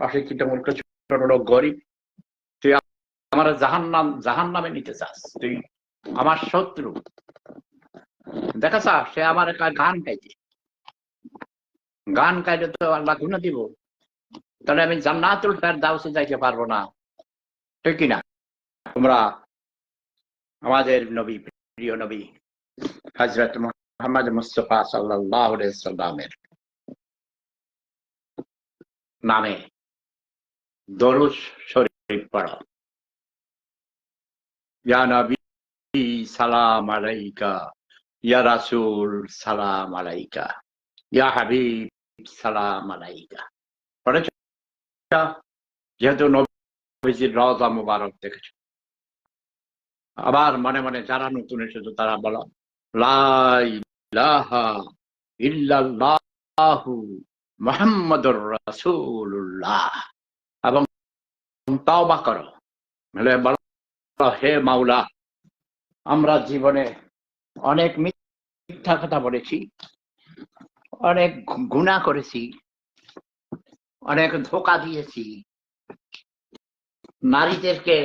অশিক্ষিত মূর্খ ছোট গরিব তুই আমার জাহান নাম জাহান নামে নিতে চাস। তুই আমার শত্রু। দেখা চা, সে আমার গান গাইছে। গান গাইলে তো আল্লাহ গুণ দিব। তাহলে আমি জান্নাতুল ফেরদাউসে যাইতে পারব না। ঠিক কিনা? তোমরা আমাদের নবী, প্রিয় নবী হজরত মোহাম্মদ মুস্তফা সাল্লাহ সাল্লামের নামে দরুদ শরীফ পড়ো। ইয়া সালাম আলাইকা। ইয়া সালাম আলাইকা। ইয়া হাবিব, সালাম আলাইকা। পড়েছ? যেহেতু নবীজির মুবারক দেখেছ। আবার মনে মনে যারা নতুন এসেছে, তারা বলো, লা ইলাহা ইল্লাল্লাহু মুহাম্মাদুর রাসূলুল্লাহ। এবং তাওবা করো। হে মাওলা, আমরা জীবনে অনেক মিথ্যা কথা বলেছি, অনেক গুণা করেছি, অনেক ধোকা দিয়েছি। নারীদেরকে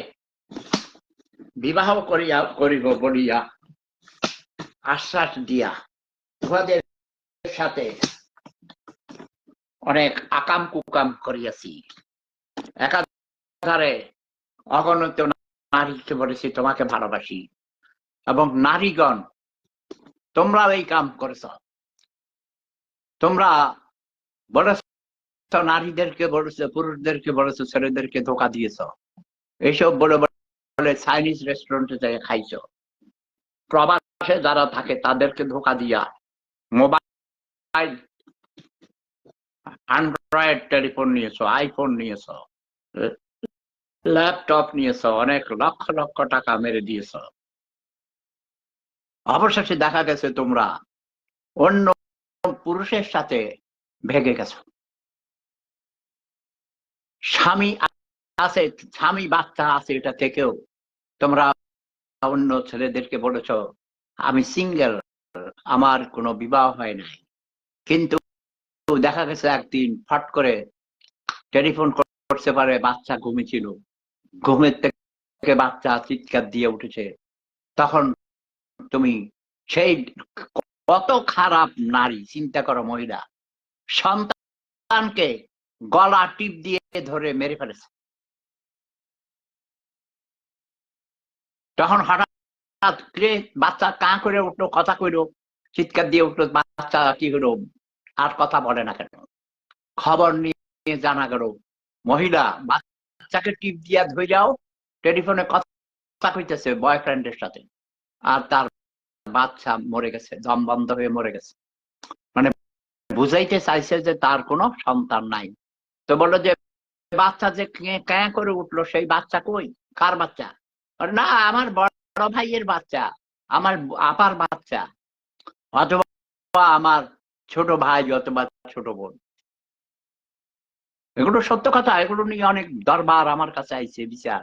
বিবাহ করিয়া, করিব বলিয়া আশ্বাস দিয়া উহাদের সাথে অনেক আকাম কুকাম করিয়াছি। একাধারে অগণিত নারীকে বলেছি, তোমাকে ভালোবাসি। এবং নারীগণ, তোমরাও এই কাম করেছ। তোমরা বলেছ, নারীদেরকে বলেছ, পুরুষদেরকে বলেছ, ছেলেদেরকে ধোকা দিয়েছ। এইসব বলে বলে চাইনিজ রেস্টুরেন্টে থেকে খাইছ। প্রবাসে যারা থাকে, তাদেরকে ধোকা দিয়া মোবাইল, অ্যান্ড্রয়েড টেলিফোন নিয়েছ, আইফোন নিয়েছ। ল্যাপটপ নিয়েছ অনেক লক্ষ লক্ষ টাকা মেরে দিয়েছ অবশেষে দেখা গেছে তোমরা অন্য পুরুষের সাথে ভেগে গেছো। স্বামী আছে, স্বামী বাচ্চা আছে, এটা থেকেও তোমরা অন্য ছেলেদেরকে বলেছ, আমি সিঙ্গেল, আমার কোনো বিবাহ হয় নাই। কিন্তু দেখা গেছে একদিন ফট করে টেলিফোন করতে পারে, বাচ্চা ঘুমিয়েছিল। ঘুমের থেকে বাচ্চা চিৎকার দিয়ে উঠেছে। তখন তুমি সেই কত খারাপ নারী, চিন্তা করো মহিলা, সন্তানকে গলা টিপ দিয়ে ধরে মেরে ফেলেছে। তখন হঠাৎ বাচ্চা কাঁ করে উঠল, কথা কইলো, চিৎকার দিয়ে উঠল, বাচ্চা কি হলো? আর কথা বলে না কেন? খবর নিয়ে জানা গেল, মহিলা বাচ্চাকে টিপ দিয়া ধরে যাও, টেলিফোনে কথা কইতেছে বয়ফ্রেন্ডের সাথে। আর তার বাচ্চা মরে গেছে দম বন্ধ হয়ে মরে গেছে। মানে বুঝাইতে চাইছে যে তার কোনো সন্তান নাই। তো বলল যে, বাচ্চা যে ক্যাঁ করে উঠল, সেই বাচ্চা কই? কার বাচ্চা? না, আমার বড় ভাইয়ের বাচ্চা, আমার আপার বাচ্চা। অথবা আমার ছোট ভাই অথবা ছোট বোন। এগুলো সত্য কথা এগুলো নিয়ে অনেক দরবার আমার কাছে আইছে বিচার।